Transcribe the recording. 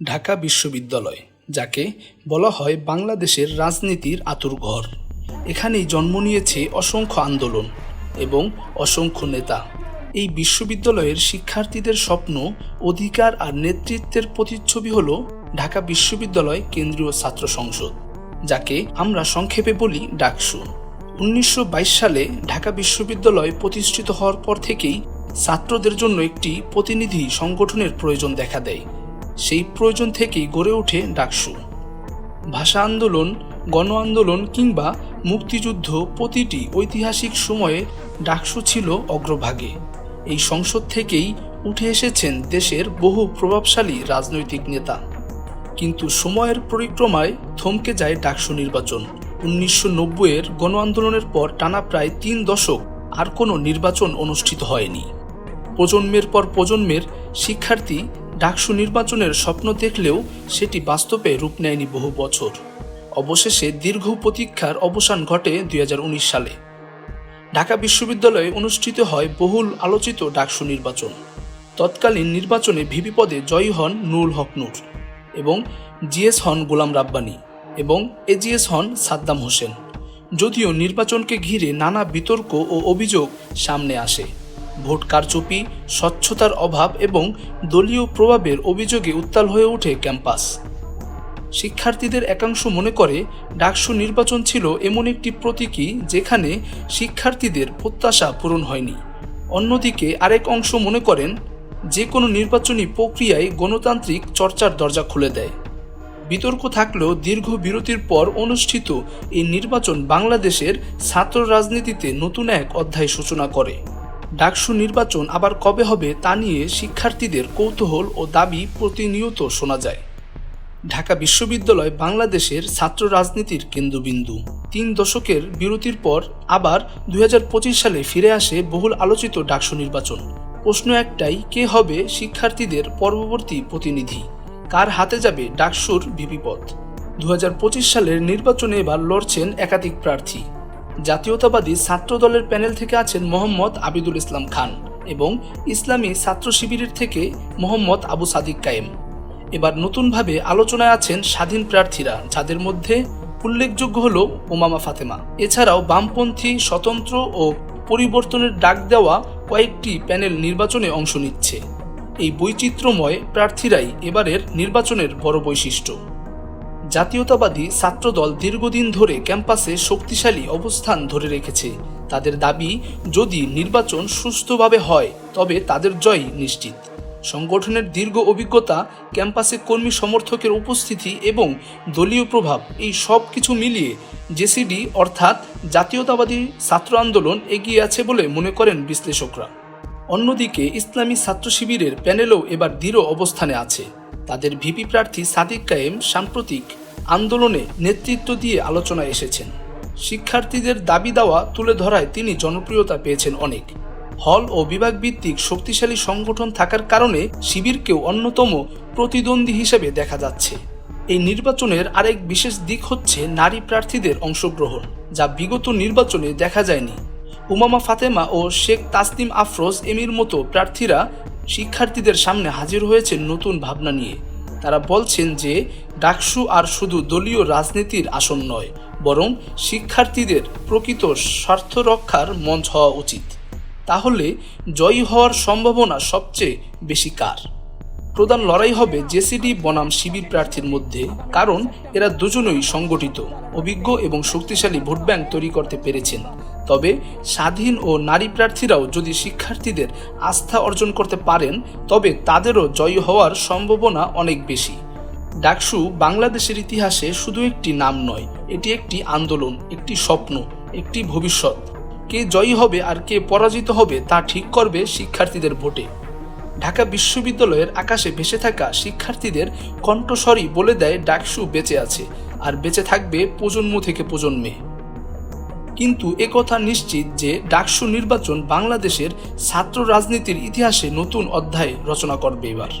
ঢাকা বিশ্ববিদ্যালয়, যাকে বলা হয় বাংলাদেশের রাজনীতির আতুরঘর এখানেই জন্ম নিয়েছে অসংখ্য আন্দোলন এবং অসংখ্য নেতা। এই বিশ্ববিদ্যালয়ের শিক্ষার্থীদের স্বপ্ন, অধিকার আর নেতৃত্বের প্রতিচ্ছবি হল ঢাকা বিশ্ববিদ্যালয় কেন্দ্রীয় ছাত্র সংসদ, যাকে আমরা সংক্ষেপে বলি ডাকসু। উনিশশো বাইশ সালে ঢাকা বিশ্ববিদ্যালয় প্রতিষ্ঠিত হওয়ার পর থেকেই ছাত্রদের জন্য একটি প্রতিনিধি সংগঠনের প্রয়োজন দেখা দেয়। সেই প্রয়োজন থেকেই গড়ে ওঠে ডাকসু। ভাষা আন্দোলন, গণ আন্দোলন কিংবা মুক্তিযুদ্ধ প্রতিটি ঐতিহাসিক সময়ে ডাকসু ছিল অগ্রভাগে। এই সংসদ থেকেই উঠে এসেছেন দেশের বহু প্রভাবশালী রাজনৈতিক নেতা। কিন্তু সময়ের পরিক্রমায় থমকে যায় ডাকসু নির্বাচন। উনিশশো নব্বইয়ের গণ আন্দোলনের পর টানা প্রায় তিন দশক আর কোনো নির্বাচন অনুষ্ঠিত হয়নি। প্রজন্মের পর প্রজন্মের শিক্ষার্থী ডাকসু নির্বাচনের স্বপ্ন দেখলেও সেটি বাস্তবে রূপ নেয়নি বহু বছর। অবশেষে দীর্ঘ প্রতীক্ষার অবসান ঘটে দুই হাজার উনিশ সালে। ঢাকা বিশ্ববিদ্যালয়ে অনুষ্ঠিত হয় বহুল আলোচিত ডাকসু নির্বাচন। তৎকালীন নির্বাচনে ভিপি পদে জয়ী হন নুরুল হক নূর এবং জিএস হন গোলাম রাব্বানি এবং এজিএস হন সাদ্দাম হোসেন। যদিও নির্বাচনকে ঘিরে নানা বিতর্ক ও অভিযোগ সামনে আসে। ভোট কারচুপি, স্বচ্ছতার অভাব এবং দলীয় প্রভাবের অভিযোগে উত্তাল হয়ে ওঠে ক্যাম্পাস। শিক্ষার্থীদের একাংশ মনে করে, ডাকসু নির্বাচন ছিল এমন একটি প্রতীকী যেখানে শিক্ষার্থীদের প্রত্যাশা পূরণ হয়নি। অন্যদিকে আরেক অংশ মনে করেন যে কোনো নির্বাচনী প্রক্রিয়ায় গণতান্ত্রিক চর্চার দরজা খুলে দেয়। বিতর্ক থাকলেও দীর্ঘ বিরতির পর অনুষ্ঠিত এই নির্বাচন বাংলাদেশের ছাত্র রাজনীতিতে নতুন এক অধ্যায় সূচনা করে। ডাকসু নির্বাচন আবার কবে হবে তা নিয়ে শিক্ষার্থীদের কৌতূহল ও দাবি প্রতিনিয়ত শোনা যায়। ঢাকা বিশ্ববিদ্যালয় বাংলাদেশের ছাত্র রাজনীতির কেন্দ্রবিন্দু। তিন দশকের বিরতির পর আবার দুই হাজার পঁচিশ সালে ফিরে আসে বহুল আলোচিত ডাকসু নির্বাচন। প্রশ্ন একটাই, কে হবে শিক্ষার্থীদের পরবর্তী প্রতিনিধি? কার হাতে যাবে ডাকসুর ভিপি পদ? দু সালের নির্বাচনে এবার লড়ছেন একাধিক প্রার্থী। জাতীয়তাবাদী ছাত্র দলের প্যানেল থেকে আছেন মোহাম্মদ আবিদুল ইসলাম খান এবং ইসলামী ছাত্র শিবিরের থেকে মোহাম্মদ আবু সাদিক কায়েম। এবার নতুনভাবে আলোচনায় আছেন স্বাধীন প্রার্থীরা, যাদের মধ্যে উল্লেখযোগ্য হল ওমামা ফাতেমা। এছাড়াও বামপন্থী, স্বতন্ত্র ও পরিবর্তনের ডাক দেওয়া কয়েকটি প্যানেল নির্বাচনে অংশ নিচ্ছে। এই বৈচিত্র্যময় প্রার্থীরাই এবারের নির্বাচনের বড় বৈশিষ্ট্য। জাতীয়তাবাদী ছাত্রদল দীর্ঘদিন ধরে ক্যাম্পাসে শক্তিশালী অবস্থান ধরে রেখেছে। তাদের দাবি, যদি নির্বাচন সুস্থভাবে হয়, তবে তাদের জয় নিশ্চিত। সংগঠনের দীর্ঘ অভিজ্ঞতা, ক্যাম্পাসে কর্মী সমর্থকের উপস্থিতি এবং দলীয় প্রভাব, এই সব কিছু মিলিয়ে জেসিডি অর্থাৎ জাতীয়তাবাদী ছাত্র আন্দোলন এগিয়ে আছে বলে মনে করেন বিশ্লেষকরা। অন্যদিকে, ইসলামী ছাত্র শিবিরের প্যানেলও এবার দৃঢ় অবস্থানে আছে। তাদের ভিপি প্রার্থী সাদিক কায়েম সাম্প্রতিক আন্দোলনে নেতৃত্ব দিয়ে আলোচনায় এসেছেন। শিক্ষার্থীদের দাবি দাওয়া তুলে ধরায় তিনি জনপ্রিয়তা পেয়েছেন অনেক। হল ও বিভাগ ভিত্তিক শক্তিশালী সংগঠন থাকার কারণে শিবিরকেও অন্যতম প্রতিদ্বন্দ্বী হিসেবে দেখা যাচ্ছে। এই নির্বাচনের আরেক বিশেষ দিক হচ্ছে নারী প্রার্থীদের অংশগ্রহণ, যা বিগত নির্বাচনে দেখা যায়নি। উমামা ফাতেমা ও শেখ তাসনিম আফরোজ এমির মতো প্রার্থীরা শিক্ষার্থীদের সামনে হাজির হয়েছে নতুন ভাবনা নিয়ে। তারা বলছেন যে, ডাকসু আর শুধু দলীয় রাজনীতির আসন নয়, বরং শিক্ষার্থীদের প্রকৃত স্বার্থ রক্ষার মঞ্চ হওয়া উচিত। তাহলে জয়ী হওয়ার সম্ভাবনা সবচেয়ে বেশি কার? প্রধান লড়াই হবে জেসিডি বনাম শিবির প্রার্থীর মধ্যে, কারণ এরা দুজনই সংগঠিত, অভিজ্ঞ এবং শক্তিশালী ভোট ব্যাংক তৈরি করতে পেরেছেন। তবে স্বাধীন ও নারী প্রার্থীরাও যদি শিক্ষার্থীদের আস্থা অর্জন করতে পারেন, তবে তাদেরও জয়ী হওয়ার সম্ভাবনা অনেক বেশি। ডাকসু বাংলাদেশের ইতিহাসে শুধু একটি নাম নয়, এটি একটি আন্দোলন, একটি স্বপ্ন, একটি ভবিষ্যৎ। কে জয়ী হবে আর কে পরাজিত হবে তা ঠিক করবে শিক্ষার্থীদের ভোটে। ঢাকা বিশ্ববিদ্যালয়ের আকাশে ভেসে থাকা শিক্ষার্থীদের কণ্ঠস্বরই বলে দেয়, ডাকসু বেঁচে আছে, আর বেঁচে থাকবে প্রজন্ম থেকে প্রজন্মে। কিন্তু একথা নিশ্চিত যে ডাকসু নির্বাচন বাংলাদেশের ছাত্র রাজনীতির ইতিহাসে নতুন অধ্যায় রচনা করবে এবার।